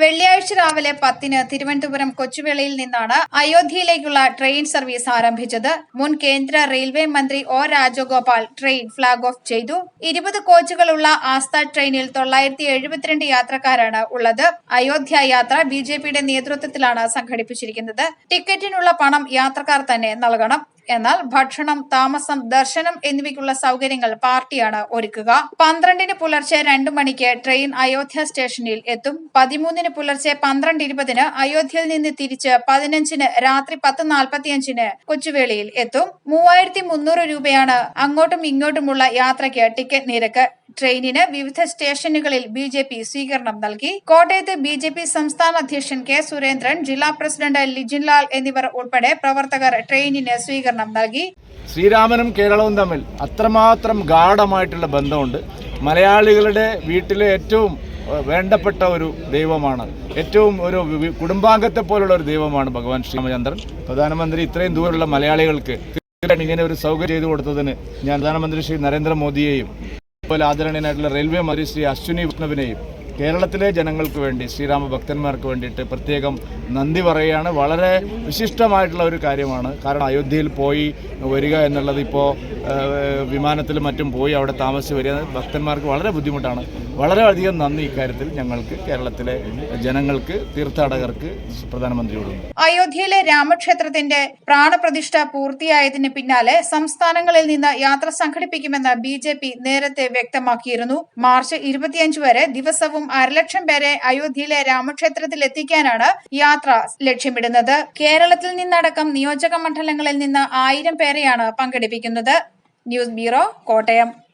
വെള്ളിയാഴ്ച രാവിലെ പത്തിന് തിരുവനന്തപുരം കൊച്ചുവേളയിൽ നിന്നാണ് അയോധ്യയിലേക്കുള്ള ട്രെയിൻ സർവീസ് ആരംഭിച്ചത്. മുൻ കേന്ദ്ര റെയിൽവേ മന്ത്രി O Rajagopal train flag off ചെയ്തു. ഇരുപത് കോച്ചുകളുള്ള ആസ്ഥ ട്രെയിനിൽ തൊള്ളായിരത്തി എഴുപത്തിരണ്ട് യാത്രക്കാരാണ് ഉള്ളത്. അയോധ്യ യാത്ര ബി ജെ പിയുടെ നേതൃത്വത്തിലാണ് സംഘടിപ്പിച്ചിരിക്കുന്നത്. ടിക്കറ്റിനുള്ള പണം യാത്രക്കാർ തന്നെ നൽകണം. എന്നാൽ ഭക്ഷണം താമസം ദർശനം എന്നിവയ്ക്കുള്ള സൗകര്യങ്ങൾ പാർട്ടിയാണ് ഒരുക്കുക. പന്ത്രണ്ടിന് പുലർച്ചെ രണ്ടു മണിക്ക് ട്രെയിൻ അയോധ്യ സ്റ്റേഷനിൽ എത്തും. പതിമൂന്നിന് പുലർച്ചെ പന്ത്രണ്ട് ഇരുപതിന് അയോധ്യയിൽ നിന്ന് തിരിച്ച് പതിനഞ്ചിന് രാത്രി പത്ത് നാൽപ്പത്തിയഞ്ചിന് കൊച്ചുവേളിയിൽ എത്തും. മൂവായിരത്തി മുന്നൂറ് രൂപയാണ് അങ്ങോട്ടും ഇങ്ങോട്ടുമുള്ള യാത്രയ്ക്ക് ടിക്കറ്റ് നിരക്ക്. ട്രെയിനിന് വിവിധ സ്റ്റേഷനുകളിൽ ബി ജെ പി സ്വീകരണം നൽകി. കോട്ടയത്ത് ബി ജെ പി സംസ്ഥാന അധ്യക്ഷൻ കെ സുരേന്ദ്രൻ ജില്ലാ പ്രസിഡന്റ് ലിജിൻലാൽ എന്നിവർ ഉൾപ്പെടെ പ്രവർത്തകർ ട്രെയിനിന് സ്വീകരണം നൽകി ശ്രീരാമനും കേരളവും തമ്മിൽ അത്രമാത്രം ഗാഠമായിട്ടുള്ള ബന്ധമുണ്ട്. മലയാളികളുടെ വീട്ടിലെ ഏറ്റവും വേണ്ടപ്പെട്ട ഒരു ദൈവമാണ്. ഏറ്റവും ഒരു കുടുംബാംഗത്തെ പോലുള്ള ഒരു ദൈവമാണ് ഭഗവാൻ ശ്രീരാമചന്ദ്രൻ. പ്രധാനമന്ത്രി ഇത്രയും ദൂരമുള്ള മലയാളികൾക്ക് ഇങ്ങനെ ഒരു സൗകര്യം ചെയ്തു കൊടുത്തതിന് ഞാൻ പ്രധാനമന്ത്രി ശ്രീ നരേന്ദ്രമോദിയെയും അതുപോലെ ആദരണീയനായിട്ടുള്ള റെയിൽവേ മന്ത്രി ശ്രീ അശ്വിനി വിഷ്ണുവിനെയും കേരളത്തിലെ ജനങ്ങൾക്ക് വേണ്ടി ശ്രീരാമ ഭക്തന്മാർക്ക് വേണ്ടിയിട്ട് പ്രത്യേകം നന്ദി പറയുകയാണ്. വളരെ വിശിഷ്ടമായിട്ടുള്ള ഒരു കാര്യമാണ്. കാരണം അയോധ്യയിൽ പോയി വരിക എന്നുള്ളത് ഇപ്പോൾ വിമാനത്തിലും മറ്റും പോയി അവിടെ താമസിച്ച് വരിക ഭക്തന്മാർക്ക് വളരെ ബുദ്ധിമുട്ടാണ്. വളരെയധികം നന്ദി ഇക്കാര്യത്തിൽ ഞങ്ങൾക്ക് കേരളത്തിലെ ജനങ്ങൾക്ക് തീർത്ഥാടകർക്ക് പ്രധാനമന്ത്രിയോട്. അയോധ്യയിലെ രാമക്ഷേത്രത്തിന്റെ പ്രാണപ്രതിഷ്ഠ പൂർത്തിയായതിന് പിന്നാലെ സംസ്ഥാനങ്ങളിൽ നിന്ന് യാത്ര സംഘടിപ്പിക്കുമെന്ന് ബി നേരത്തെ വ്യക്തമാക്കിയിരുന്നു. മാർച്ച് ഇരുപത്തിയഞ്ച് വരെ ദിവസവും അരലക്ഷം പേരെ അയോധ്യയിലെ രാമക്ഷേത്രത്തിൽ എത്തിക്കാനാണ് യാത്ര ലക്ഷ്യമിടുന്നത്. കേരളത്തിൽ നിന്നടക്കം നിയോജക മണ്ഡലങ്ങളിൽ നിന്ന് ആയിരം പേരെയാണ് പങ്കെടുപ്പിക്കുന്നത്. News bureau Kottayam.